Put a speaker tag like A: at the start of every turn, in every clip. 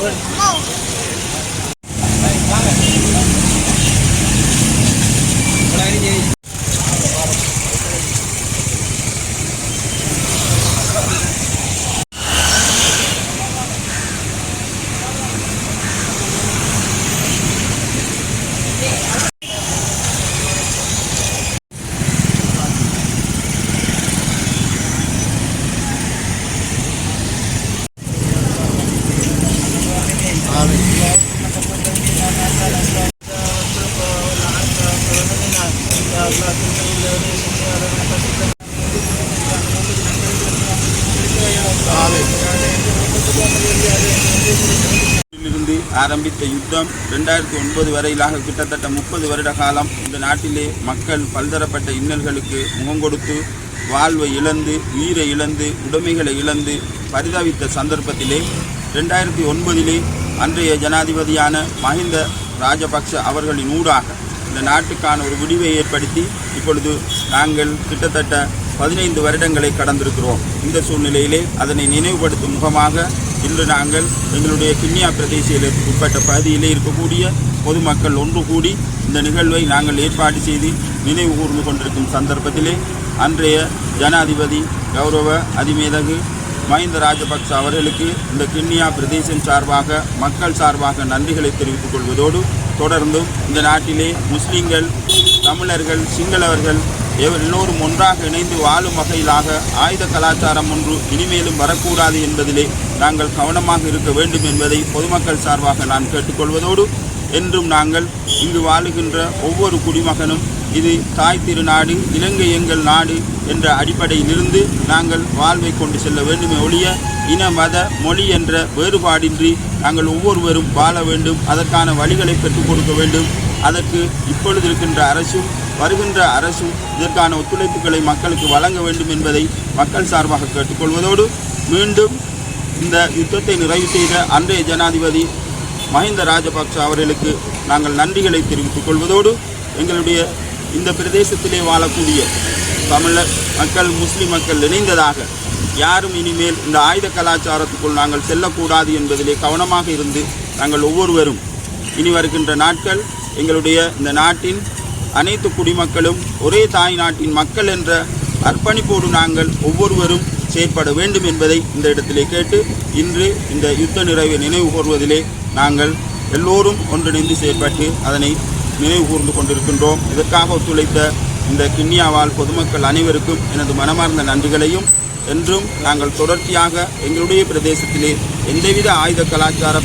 A: 嗯。帽子 இருந்து ஆரம்பித்த யுத்தம் ரெண்டாயிரத்தி ஒன்பது வரையிலாக கிட்டத்தட்ட முப்பது வருட காலம் இந்த நாட்டிலே மக்கள் பல்தரப்பட்ட இன்னல்களுக்கு முகம் கொடுத்து வாழ்வை இழந்து உயிரை இழந்து உடைமைகளை இழந்து பரிதவித்த சந்தர்ப்பத்திலே ரெண்டாயிரத்தி ஒன்பதிலே அன்றைய ஜனாதிபதியான மஹிந்த ராஜபக்ஷ அவர்களின் ஊடாக இந்த நாட்டுக்கான ஒரு விடிவை ஏற்படுத்தி இப்பொழுது நாங்கள் கிட்டத்தட்ட பதினைந்து வருடங்களை கடந்திருக்கிறோம். இந்த சூழ்நிலையிலே அதனை நினைவுபடுத்தும் முகமாக இன்று நாங்கள் எங்களுடைய கிண்ணியா பிரதேசத்தில் உட்பட்ட பகுதியிலே இருக்கக்கூடிய பொதுமக்கள் ஒன்று கூடி இந்த நிகழ்வை நாங்கள் ஏற்பாடு செய்து நினைவு கூர்ந்து கொண்டிருக்கும் சந்தர்ப்பத்திலே அன்றைய ஜனாதிபதி கௌரவ அதிமேதகு மஹிந்த ராஜபக்ச அவர்களுக்கு இந்த கிண்ணியா பிரதேசம் சார்பாக மக்கள் சார்பாக நன்றிகளை தெரிவித்துக் கொள்வதோடு தொடர்ந்தும் இந்த நாட்டிலே முஸ்லிம்கள் தமிழர்கள் சிங்களவர்கள் எவர் எல்லோரும் ஒன்றாக இணைந்து வாழும் வகையிலாக ஆயுத கலாச்சாரம் ஒன்று இனிமேலும் வரக்கூடாது என்பதிலே நாங்கள் கவனமாக இருக்க வேண்டும் என்பதை பொதுமக்கள் சார்பாக நான் கேட்டுக்கொள்வதோடு என்றும் நாங்கள் இங்கு வாழுகின்ற ஒவ்வொரு குடிமகனும் இது தாய் திருநாடு இலங்கை எங்கள் நாடு என்ற அடிப்படையிலிருந்து நாங்கள் வாழ்வை கொண்டு செல்ல வேண்டுமே ஒழிய இன மத மொழி என்ற வேறுபாடின்றி நாங்கள் ஒவ்வொருவரும் வாழ வேண்டும் அதற்கான வழிகளை பெற்றுக் கொடுக்க வேண்டும். அதற்கு இப்பொழுது இருக்கின்ற அரசும் வருகின்ற அரசும் இதற்கான ஒத்துழைப்புகளை மக்களுக்கு வழங்க வேண்டும் என்பதை மக்கள் சார்பாக கேட்டுக்கொள்வதோடு மீண்டும் இந்த யுத்தத்தை நிறைவு செய்த அன்றைய ஜனாதிபதி மஹிந்த ராஜபக்ச அவர்களுக்கு நாங்கள் நன்றிகளை தெரிவித்துக் கொள்வதோடு எங்களுடைய இந்த பிரதேசத்திலே வாழக்கூடிய தமிழர் மக்கள் முஸ்லிம் மக்கள் இணைந்ததாக யாரும் இனிமேல் இந்த ஆயுத கலாச்சாரத்துக்குள் நாங்கள் செல்லக்கூடாது என்பதிலே கவனமாக இருந்து நாங்கள் ஒவ்வொருவரும் இனி வருகின்ற நாட்கள் எங்களுடைய இந்த நாட்டின் அனைத்து குடிமக்களும் ஒரே தாய் நாட்டின் மக்கள் என்ற அர்ப்பணிப்போடு நாங்கள் ஒவ்வொருவரும் செயற்பட வேண்டும் என்பதை இந்த இடத்திலே கேட்டு இன்று இந்த யுத்த நிறைவை நினைவு கூறுவதிலே நாங்கள் எல்லோரும் ஒன்றிணைந்து செயற்பட்டு அதனை நினைவு கூர்ந்து கொண்டிருக்கின்றோம். இதற்காக ஒத்துழைத்த இந்த கிண்ணியாவால் பொதுமக்கள் அனைவருக்கும் எனது மனமார்ந்த நன்றிகளையும் என்றும் நாங்கள் தொடர்ச்சியாக எங்களுடைய பிரதேசத்திலே எந்தவித ஆயுத கலாச்சார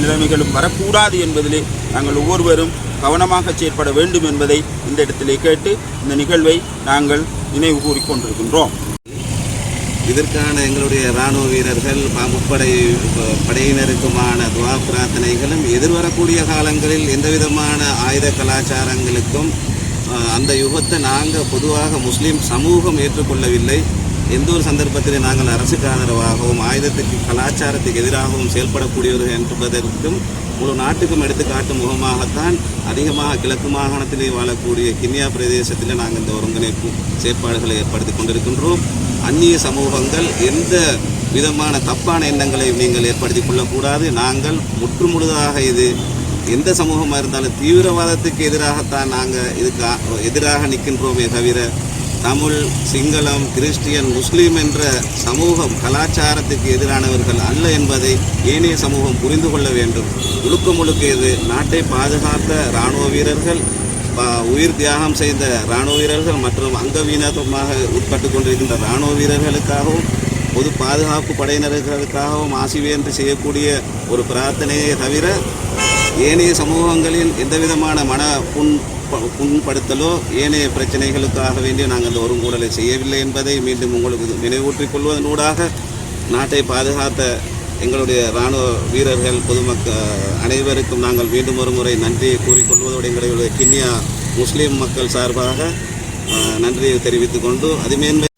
A: நிலைமைகளும் வரக்கூடாது என்பதிலே நாங்கள் ஒவ்வொருவரும் கவனமாக செயற்பட வேண்டும் என்பதை இந்த இடத்திலே கேட்டு இந்த நிகழ்வை நாங்கள் நினைவு கூறிக்கொண்டிருக்கின்றோம்
B: இதற்கான எங்களுடைய இராணுவ வீரர்கள் ப- முப்படை படையினருக்குமான துவா பிரார்த்தனைகளும் எதிர்வரக்கூடிய காலங்களில் எந்த விதமான ஆயுத கலாச்சாரங்களுக்கும் அந்த யுகத்தை நாங்கள் பொதுவாக முஸ்லீம் சமூகம் ஏற்றுக்கொள்ளவில்லை. எந்த ஒரு சந்தர்ப்பத்திலே நாங்கள் அரசுக்கு ஆதரவாகவும் ஆயுதத்துக்கு கலாச்சாரத்துக்கு எதிராகவும் செயல்படக்கூடியவர்கள் என்பதற்கும் முழு நாட்டுக்கும் எடுத்துக்காட்டும் முகமாகத்தான் அதிகமாக கிழக்கு மாகாணத்திலே வாழக்கூடிய கிண்ணியா பிரதேசத்தில் நாங்கள் இந்த ஒருங்கிணைப்பு செயற்பாடுகளை ஏற்படுத்தி கொண்டிருக்கின்றோம். அந்நிய சமூகங்கள் எந்த விதமான தப்பான எண்ணங்களை நீங்கள் ஏற்படுத்தி கொள்ளக்கூடாது. நாங்கள் முற்று முழுதாக இது எந்த சமூகமாக இருந்தாலும் தீவிரவாதத்துக்கு எதிராகத்தான் நாங்கள் இதுக்கு எதிராக நிற்கின்றோமே தவிர தமிழ் சிங்களம் கிறிஸ்டியன் முஸ்லீம் என்ற சமூகம் கலாச்சாரத்துக்கு எதிரானவர்கள் அல்ல என்பதை ஏனைய சமூகம் புரிந்து கொள்ள வேண்டும். முழுக்க முழுக்க இது நாட்டை பாதுகாத்த இராணுவ வீரர்கள் உயிர் தியாகம் செய்த இராணுவ வீரர்கள் மற்றும் அங்கவீனமாக உட்பட்டு கொண்டிருக்கின்ற இராணுவ வீரர்களுக்காகவும் பொது பாதுகாப்பு படையினர்களுக்காகவும் ஆசிவேன்று செய்யக்கூடிய ஒரு பிரார்த்தனையை தவிர ஏனைய சமூகங்களில் எந்தவிதமான மன புண் புண்படுத்தலோ ஏனைய பிரச்சனைகளுக்காக வேண்டிய நாங்கள் அந்த ஒருங்கூடலை செய்யவில்லை என்பதை மீண்டும் உங்களுக்கு நினைவூற்றிக் கொள்வதனூடாக நாட்டை பாதுகாத்த எங்களுடைய இராணுவ வீரர்கள் பொதுமக்கள் அனைவருக்கும் நாங்கள் மீண்டும் ஒரு முறை நன்றியை கூறிக்கொள்வதோடு எங்களுடைய கிண்ணியா முஸ்லீம் மக்கள் சார்பாக நன்றியை தெரிவித்துக் கொண்டு அதுமேன்மை